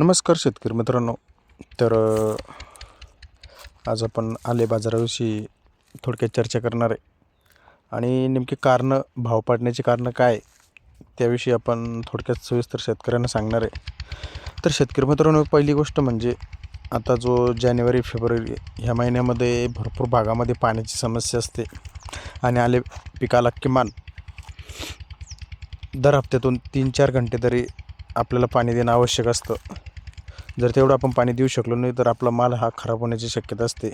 नमस्कार शेतकरी मित्रांनो. तर आज आपण आले बाजाराविषयी थोडक्यात चर्चा करणार आहे. आणि नेमकी कारणं भाव पाडण्याची कारणं काय त्याविषयी आपण थोडक्यात सविस्तर शेतकऱ्यांना सांगणार आहे. तर शेतकरी मित्रांनो पहिली गोष्ट म्हणजे आता जो जानेवारी फेब्रुवारी ह्या महिन्यामध्ये भरपूर भागामध्ये पाण्याची समस्या असते. आणि आले पिकाला किमान दर हप्त्यातून तीन चार घंटे तरी आपल्याला पाणी देणं आवश्यक असतं. जर तेवढं आपण पाणी देऊ शकलो नाही तर आपला माल हा खराब होण्याची शक्यता असते.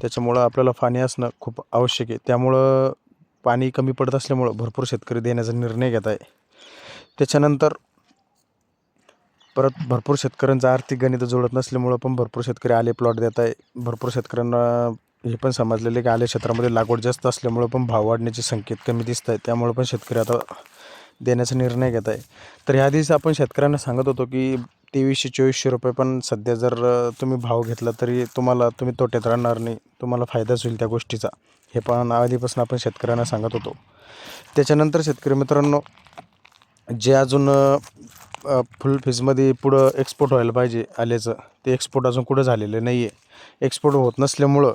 त्याच्यामुळं आपल्याला पाणी असणं खूप आवश्यक आहे. त्यामुळं पाणी कमी पडत असल्यामुळं भरपूर शेतकरी देण्याचा निर्णय घेत आहे. त्याच्यानंतर परत भरपूर शेतकऱ्यांचं आर्थिक गणित जुळत नसल्यामुळं पण भरपूर शेतकरी आले प्लॉट देत आहे. भरपूर शेतकऱ्यांना हे पण समजलेलं आहे की आले क्षेत्रामध्ये लागवड जास्त असल्यामुळं पण भाव वाढण्याचे संकेत कमी दिसत आहेत. त्यामुळं पण शेतकरी आता देण्याचा निर्णय घेत आहे. तर ह्या दिवशी आपण शेतकऱ्यांना सांगत होतो की तेवीसशे चोवीसशे रुपये पण सध्या जर तुम्ही भाव घेतला तरी तुम्हाला तुम्ही तोट्यात राहणार नाही. तुम्हाला फायदाच होईल त्या गोष्टीचा. हे पण आधीपासून आपण शेतकऱ्यांना सांगत होतो. त्याच्यानंतर शेतकरी मित्रांनो जे अजून फुल फीजमध्ये पुढं एक्सपोर्ट व्हायला पाहिजे आल्याचं ते एक्सपोर्ट अजून कुठं झालेलं नाही आहे एक्सपोर्ट होत नसल्यामुळं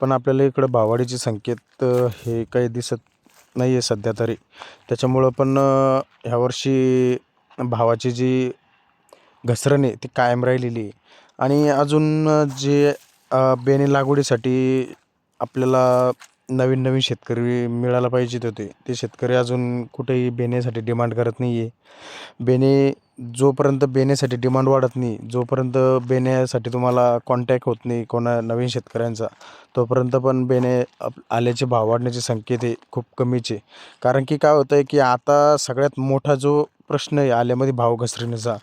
पण आपल्याला इकडं भावाडीचे संकेत हे काही दिसत नाही आहे सध्या तरी. त्याच्यामुळं पण ह्यावर्षी भावाची जी घसरण आहे ती कायम राहिलेली आहे. आणि अजून जे बेने बेणे लागवडीसाठी आपल्याला नवीन नवीन शेतकरी मिळायला पाहिजेत होते ते शेतकरी अजून कुठेही बेण्यासाठी डिमांड करत नाही आहे बेणे जोपर्यंत बेण्यासाठी डिमांड वाढत नाही जोपर्यंत बेण्यासाठी तुम्हाला कॉन्टॅक्ट होत नाही कोणा नवीन शेतकऱ्यांचा तोपर्यंत पण बेणे आप- आल्याचे भाव वाढण्याचे संकेत हे खूप कमीचे. कारण की काय होतं आहे की आता सगळ्यात मोठा जो प्रश्न आहे आल्यामध्ये भाव घसरण्याचा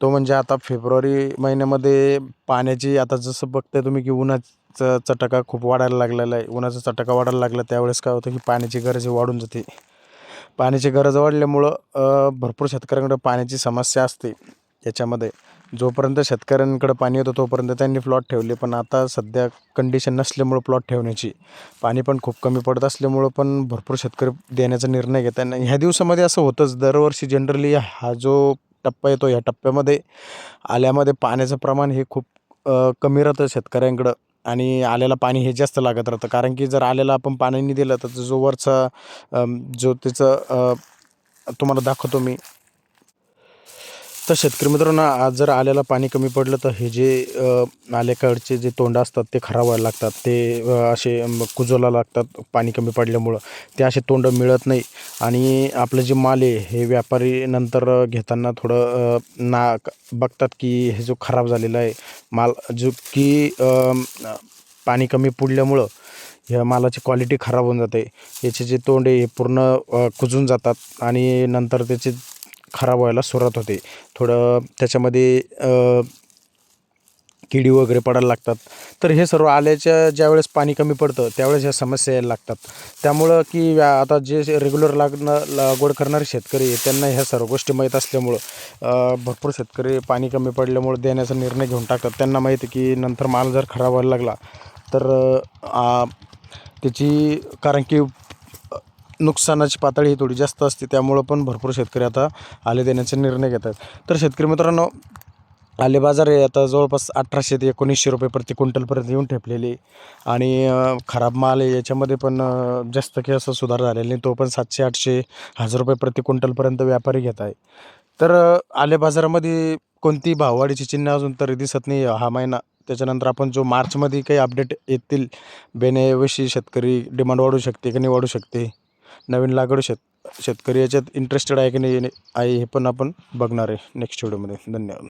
तो म्हणजे आता फेब्रुवारी महिन्यामध्ये पाण्याची आता जसं बघताय तुम्ही की उन्हाचा चटका खूप वाढायला लागलेला आहे. उन्हाचा चटका वाढायला लागला त्यावेळेस काय होतं की पाण्याची गरज वाढून जाते. पाण्याची गरज वाढल्यामुळं भरपूर शेतकऱ्यांकडे पाण्याची समस्या असते. याच्यामध्ये जोपर्यंत शेतकऱ्यांकडे पाणी येतं तोपर्यंत त्यांनी प्लॉट ठेवले. पण आता सध्या कंडिशन नसल्यामुळं प्लॉट ठेवण्याची. पाणी पण खूप कमी पडत असल्यामुळं पण भरपूर शेतकरी देण्याचा निर्णय घेतात ह्या दिवसामध्ये असं होतंच. दरवर्षी जनरली हा जो टप्पा येतो ह्या टप्प्यामध्ये आल्यामध्ये पाण्याचं प्रमाण हे खूप कमी राहतं शेतकऱ्यांकडं. आणि आल्याला पाणी हे जास्त लागत राहतं. कारण की जर आल्याला आपण पाणी नाही दिलं तर जो वरचा जो त्याचं तुम्हाला दाखवतो मी. तर शेतकरी मित्रांनो आज जर आल्याला पाणी कमी पडलं तर हे जे अ, आल्याकडचे जे तोंड असतात ते खराब व्हायला लागतात. ते असे कुजवायला लागतात पाणी कमी पडल्यामुळं. ते असे तोंड मिळत नाही. आणि आपलं जे माल आहे हे व्यापारी नंतर घेताना थोडं ना बघतात की हे जो खराब झालेला आहे माल जो की पाणी कमी पडल्यामुळं ह्या मालाची क्वालिटी खराब होऊन जाते. याचे जे तोंड आहे हे पूर्ण कुजून जातात. आणि नंतर त्याचे खराब व्हायला सुरुवात होते. थोडं त्याच्यामध्ये किडी वगैरे पडायला लागतात. तर हे सर्व आल्याच्या ज्यावेळेस पाणी कमी पडतं त्यावेळेस ह्या समस्या यायला लागतात. त्यामुळं की व्या- आता जे रेग्युलर लागणं लागवड करणारे शेतकरी आहे त्यांना ह्या सर्व गोष्टी माहीत असल्यामुळं भरपूर शेतकरी पाणी कमी पडल्यामुळं देण्याचा निर्णय घेऊन टाकतात. त्यांना माहीत आहे की नंतर माल जर खराब व्हायला लागला तर त्याची कारण की नुकसानाची पातळी ही थोडी जास्त असते त्यामुळं पण भरपूर शेतकरी आता आले देण्याचा निर्णय घेतात. तर शेतकरी मित्रांनो आले बाजार हे आता जवळपास अठराशे ते एकोणीसशे रुपये प्रति क्विंटलपर्यंत येऊन ठेपलेले. आणि खराब माल आहे याच्यामध्ये पण जास्त की असं सुधार झालेला नाही तो पण सातशे आठशे हजार रुपये प्रति क्विंटलपर्यंत व्यापारी घेत आहे. तर आले बाजारामध्ये कोणती भाववाढीची चिन्ह अजून तरी दिसत नाही हा महिना. त्याच्यानंतर आपण जो मार्चमध्ये काही अपडेट येतील बेनेवशी शेतकरी डिमांड वाढू शकते की नाही वाढू शकते? नवीन लागवड शेत शेतकरी याच्यात इंटरेस्टेड आहे की नाही आहे हे पण आपण बघणार आहे नेक्स्ट व्हिडिओमध्ये धन्यवाद.